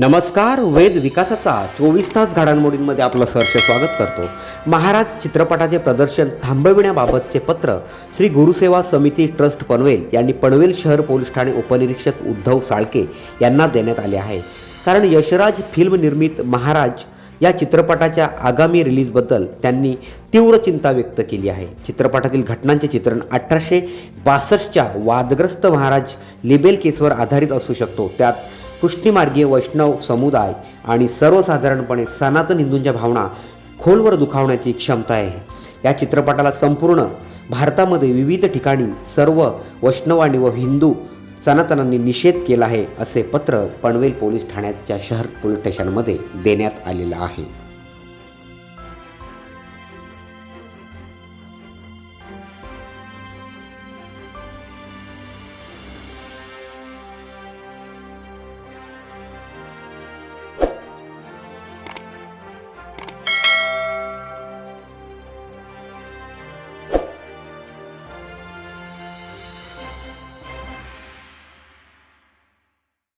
नमस्कार वेद विकासाचा चोवीस तास घडामोडींमध्ये आपलं सहर्ष स्वागत करतो. महाराज चित्रपटाचे प्रदर्शन थांबविण्याबाबतचे पत्र श्री गुरुसेवा समिती ट्रस्ट पनवेल यांनी पनवेल शहर पोलीस ठाणे उपनिरीक्षक उद्धव साळके यांना देण्यात आले आहे. कारण यशराज फिल्म निर्मित महाराज या चित्रपटाच्या आगामी रिलीजबद्दल त्यांनी तीव्र चिंता व्यक्त केली आहे. चित्रपटातील घटनांचे चित्रण अठराशे बासष्टच्या वादग्रस्त महाराज लिबेल केसवर आधारित असू शकतो. त्यात पुष्टीमार्गीय वैष्णव समुदाय आणि सर्वसाधारणपणे सनातन हिंदूंच्या भावना खोलवर दुखावण्याची क्षमता आहे. या चित्रपटाला संपूर्ण भारतामध्ये विविध ठिकाणी सर्व वैष्णवानी व हिंदू सनातनांनी निषेध केला आहे असे पत्र पनवेल पोलीस ठाण्याच्या शहर पोलीस स्टेशनमध्ये देण्यात आलेलं आहे.